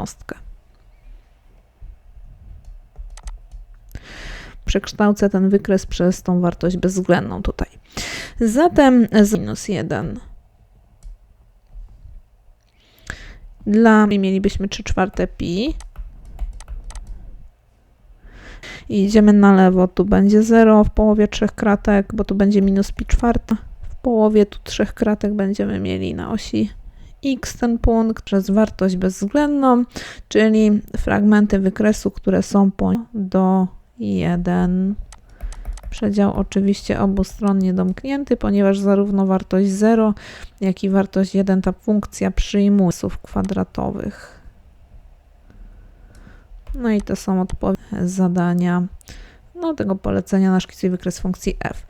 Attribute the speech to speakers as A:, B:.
A: jednostkę. Przekształcę ten wykres przez tą wartość bezwzględną tutaj. Zatem z minus 1 dla mielibyśmy 3 czwarte pi. I idziemy na lewo, tu będzie 0 w połowie trzech kratek, bo tu będzie minus pi czwarta. W połowie tu trzech kratek będziemy mieli na osi x ten punkt przez wartość bezwzględną, czyli fragmenty wykresu, które są po do 1. Przedział oczywiście obustronnie domknięty, ponieważ zarówno wartość 0, jak i wartość 1 ta funkcja przyjmuje słów kwadratowych. No i to są odpowiednie zadania no, tego polecenia na szkicuj wykres funkcji f.